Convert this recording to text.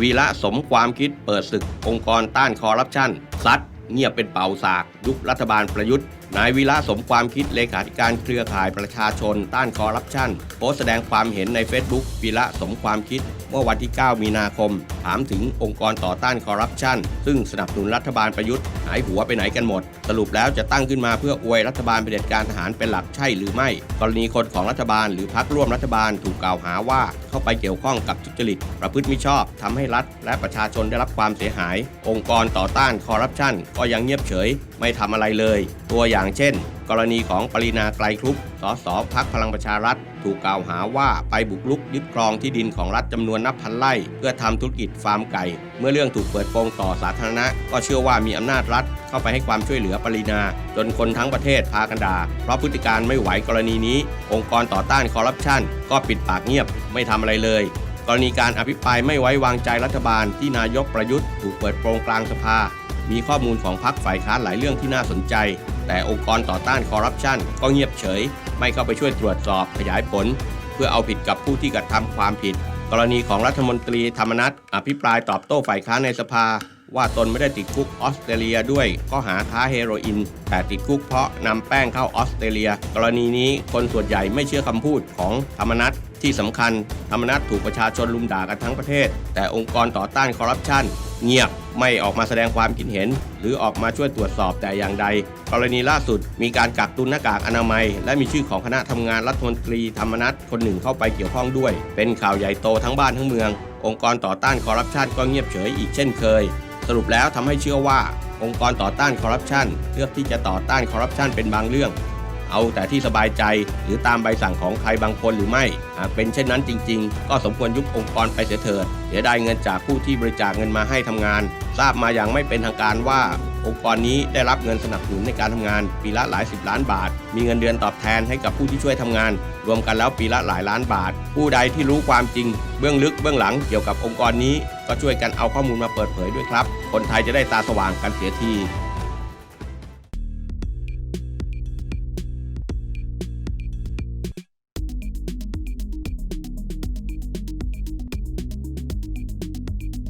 วีระสมความคิดเปิดศึกองค์กรต้านคอร์รัปชันซัดเงียบเป็นเป่าสากยุครัฐบาลประยุทธ์นายวีระสมความคิดเลขาธิการเครือข่ายประชาชนต้านคอร์รัปชันโพสต์แสดงความเห็นใน Facebook วีระสมความคิด เมื่อวันที่ 9 มีนาคม ถามถึงองค์กรต่อต้านคอร์รัปชันซึ่งสนับสนุนรัฐบาลประยุทธ์หายหัวไปไหนกันหมด สรุปแล้วจะตั้งขึ้นมาเพื่ออวยรัฐบาลเผด็จการทหารเป็นหลักใช่หรือไม่ กรณีคนของรัฐบาลหรือพรรคร่วมรัฐบาลถูกกล่าวหาว่า เข้าไปเกี่ยวข้องกับทุจริต ประพฤติมิชอบทำให้รัฐ และประชาชนได้รับความเสียหาย องค์กรต่อต้านคอร์รัปชันก็ยังเงียบเฉย ไม่ทำอะไรเลย ตัวอย่างางเช่น กรณีของปรินาไกลครุปสสพักพลังประชารัฐ ถูกกล่าวหาว่าไปบุกรุกยึดครองที่ดินของรัฐจำนวนนับพันไร่ เพื่อทำธุรกิจฟาร์มไก่ เมื่อเรื่องถูกเปิดโปงต่อสาธารณะ ก็เชื่อว่ามีอำนาจรัฐ เข้าไปให้ความช่วยเหลือปรินา จนคนทั้งประเทศพากันด่าเพราะพฤติการไม่ไหวกรณีนี้ องค์กรต่อต้านคอร์รัปชันก็ปิดปากเงียบไม่ทำอะไรเลยกรณีการอภิปรายไม่ไว้วางใจรัฐบาลที่นายกประยุทธ์ถูกเปิดโปงกลางสภา มีข้อมูลของพรรคฝ่ายค้านหลายเรื่องที่น่าสนใจ แต่องค์กรต่อต้านคอร์รัปชันก็เงียบเฉย ไม่เข้าไปช่วยตรวจสอบขยายผล เพื่อเอาผิดกับผู้ที่กระทำความผิด กรณีของรัฐมนตรีธรรมนัฐอภิปรายตอบโต้ฝ่ายค้านในสภา ว่าตนไม่ได้ติดคุกออสเตรเลียด้วยข้อหาค้าเฮโรอีนแต่ติดคุกเพราะนำแป้งเข้าออสเตรเลีย กรณีนี้คนส่วนใหญ่ไม่เชื่อคำพูดของธรรมนัฐ ที่สำคัญธรรมนัฐถูกประชาชนลุมด่ากันทั้งประเทศ แต่องค์กรต่อต้านคอร์รัปชันเงียบไม่ออกมาแสดงความคิดเห็น หรือออกมาช่วยตรวจสอบแต่อย่างใด กรณีล่าสุดมีการกักตุนหน้ากากอนามัย และมีชื่อของคณะทำงานรัฐมนตรีธรรมนัฐคนหนึ่งเข้าไปเกี่ยวข้องด้วย เป็นข่าวใหญ่โตทั้งบ้านทั้งเมือง องค์กรต่อต้านคอร์รัปชันก็เงียบเฉยอีกเช่นเคย สรุปแล้วทำให้เชื่อว่า องค์กรต่อต้านคอร์รัปชันเลือกที่จะต่อต้านคอร์รัปชันเป็นบางเรื่อง เอาแต่ที่สบายใจ หรือตามใบสั่งของใครบางคนหรือไม่ หากเป็นเช่นนั้นจริง ๆ ก็สมควรยุบองค์กรไปเสียเถิดเสียดายเงินจากผู้ที่บริจาคเงินมาให้ทำงาน ทราบมาอย่างไม่เป็นทางการว่าองค์กรนี้ได้รับเงินสนับสนุนในการทำงาน ปีละหลายสิบล้านบาท มีเงินเดือนตอบแทนให้กับผู้ที่ช่วยทำงาน รวมกันแล้วปีละหลายล้านบาท ผู้ใดที่รู้ความจริง เบื้องลึกเบื้องหลังเกี่ยวกับองค์กรนี้ ก็ช่วยกันเอาข้อมูลมาเปิดเผยด้วยครับ คนไทยจะได้ตาสว่างกันเสียที